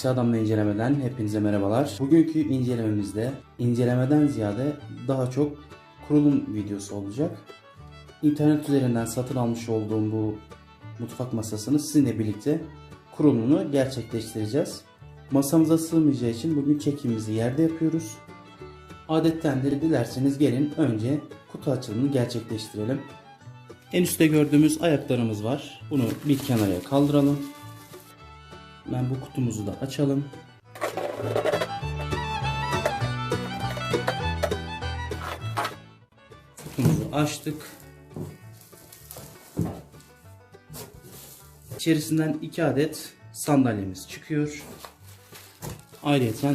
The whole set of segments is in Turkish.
Aksi Adamla incelemeden hepinize merhabalar. Bugünkü incelememizde incelemeden ziyade daha çok kurulum videosu olacak. İnternet üzerinden satın almış olduğum bu mutfak masasını sizinle birlikte kurulumunu gerçekleştireceğiz. Masamıza sığmayacağı için bugün çekimimizi yerde yapıyoruz. Adettendir dilerseniz gelin önce kutu açılımını gerçekleştirelim. En üstte gördüğümüz ayaklarımız var. Bunu bir kenara kaldıralım. Ben bu kutumuzu da açalım. Kutumuzu açtık. İçerisinden iki adet sandalyemiz çıkıyor. Ayrıca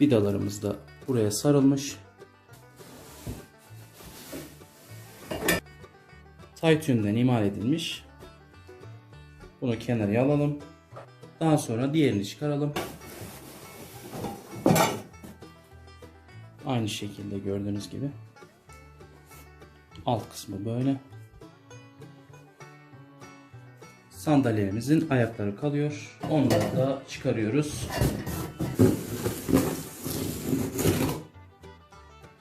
vidalarımız da buraya sarılmış. Taytün'den imal edilmiş. Bunu kenara alalım. Daha sonra diğerini çıkaralım. Aynı şekilde gördüğünüz gibi. Alt kısmı böyle. Sandalyemizin ayakları kalıyor. Onları da çıkarıyoruz.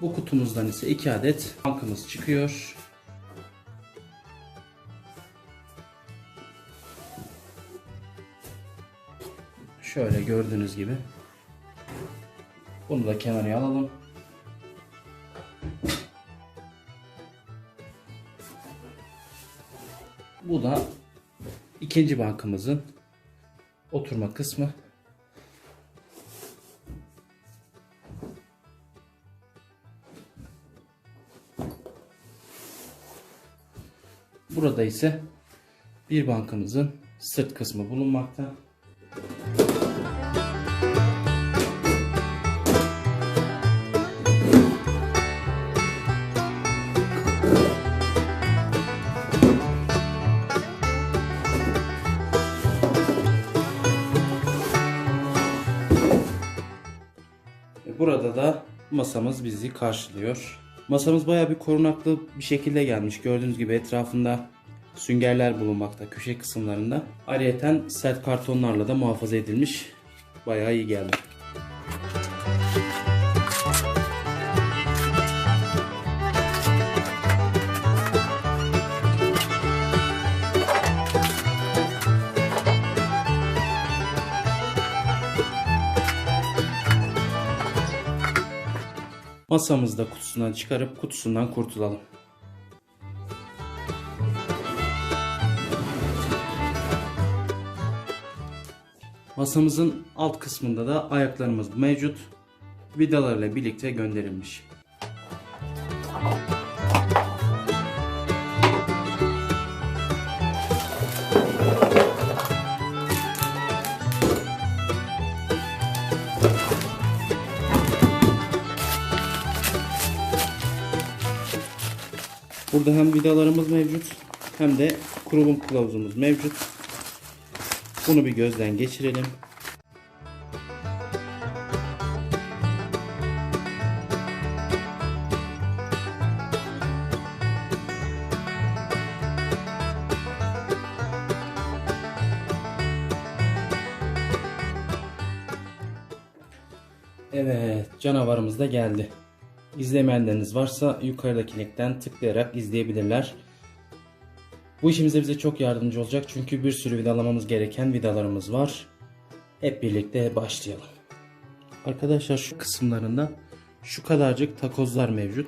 Bu kutumuzdan ise iki adet bankımız çıkıyor. Şöyle gördüğünüz gibi. Bunu da kenara alalım. Bu da ikinci bankamızın oturma kısmı. Burada ise bir bankamızın sırt kısmı bulunmakta. Burada da masamız bizi karşılıyor. Masamız baya bir korunaklı bir şekilde gelmiş. Gördüğünüz gibi etrafında süngerler bulunmakta köşe kısımlarında. Ayrıca sert kartonlarla da muhafaza edilmiş. Baya iyi geldi. Masamızı da kutusundan çıkarıp kutusundan kurtulalım. Masamızın alt kısmında da ayaklarımız mevcut. Vidalarla birlikte gönderilmiş. Burada hem vidalarımız mevcut hem de kurulum kılavuzumuz mevcut. Bunu bir gözden geçirelim. Evet, canavarımız da geldi. İzlemeyenleriniz varsa yukarıdaki linkten tıklayarak izleyebilirler. Bu işimize bize çok yardımcı olacak çünkü bir sürü vidalamamız gereken vidalarımız var. Hep birlikte başlayalım. Arkadaşlar şu kısımlarında şu kadarcık takozlar mevcut.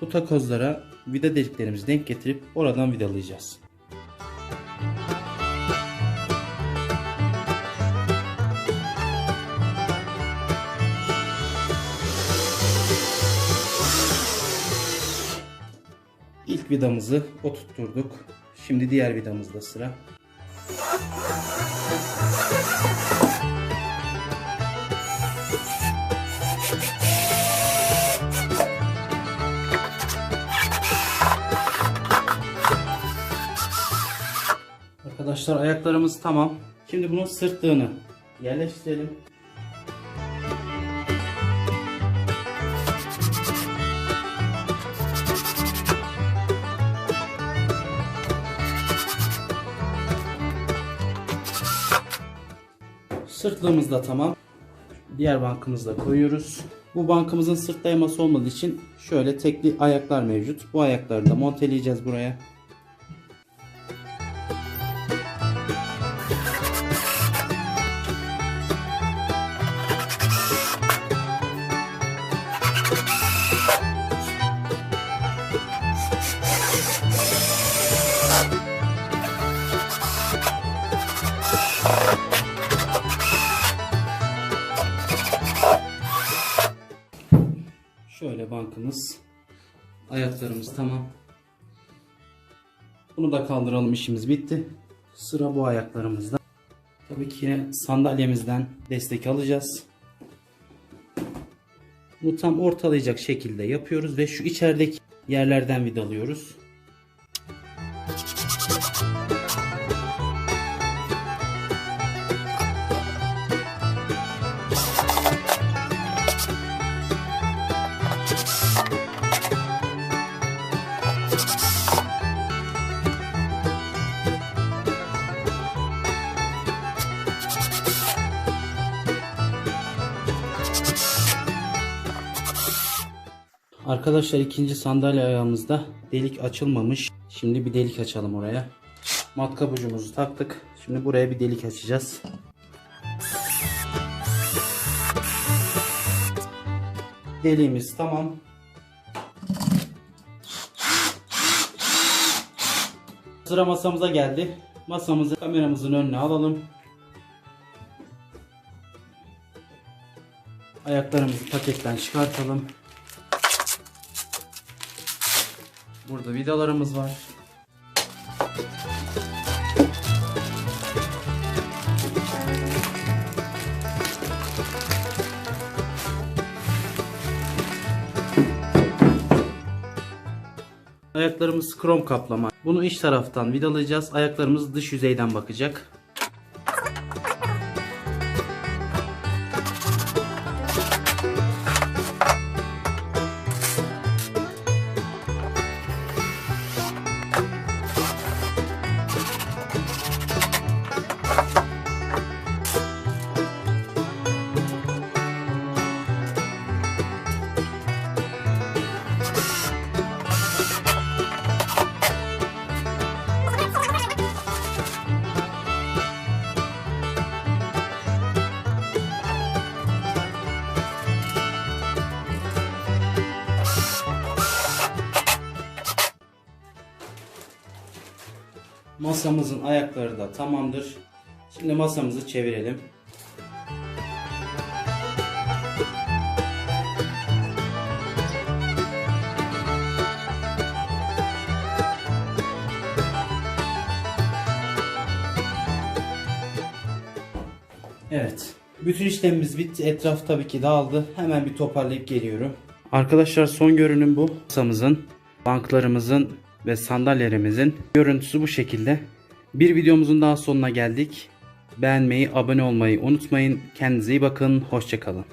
Bu takozlara vida deliklerimizi denk getirip oradan vidalayacağız. Vidamızı oturtturduk. Şimdi diğer vidamızda sıra. Arkadaşlar ayaklarımız tamam. Şimdi bunun sırtlığını yerleştirelim. Sırtlığımız da tamam. Diğer bankımızı da koyuyoruz. Bu bankımızın sırt dayaması olmadığı için şöyle tekli ayaklar mevcut. Bu ayakları da monteleyeceğiz buraya. Bankımız. Ayaklarımız tamam. Bunu da kaldıralım işimiz bitti. Sıra bu ayaklarımızda. Tabii ki yine sandalyemizden destek alacağız. Bunu tam ortalayacak şekilde yapıyoruz ve şu içerideki yerlerden vidalıyoruz. Arkadaşlar ikinci sandalye ayağımızda delik açılmamış. Şimdi bir delik açalım oraya. Matkap ucumuzu taktık. Şimdi buraya bir delik açacağız. Deliğimiz tamam. Sıra masamıza geldi. Masamızı kameramızın önüne alalım. Ayaklarımızı paketten çıkartalım. Burada vidalarımız var. Ayaklarımız krom kaplama. Bunu iç taraftan vidalayacağız. Ayaklarımız dış yüzeyden bakacak. Masamızın ayakları da tamamdır. Şimdi masamızı çevirelim. Evet. Bütün işlemimiz bitti. Etraf tabii ki dağıldı. Hemen bir toparlayıp geliyorum. Arkadaşlar son görünüm bu. Masamızın, banklarımızın ve sandalyelerimizin görüntüsü bu şekilde. Bir videomuzun daha sonuna geldik. Beğenmeyi, abone olmayı unutmayın. Kendinize iyi bakın. Hoşçakalın.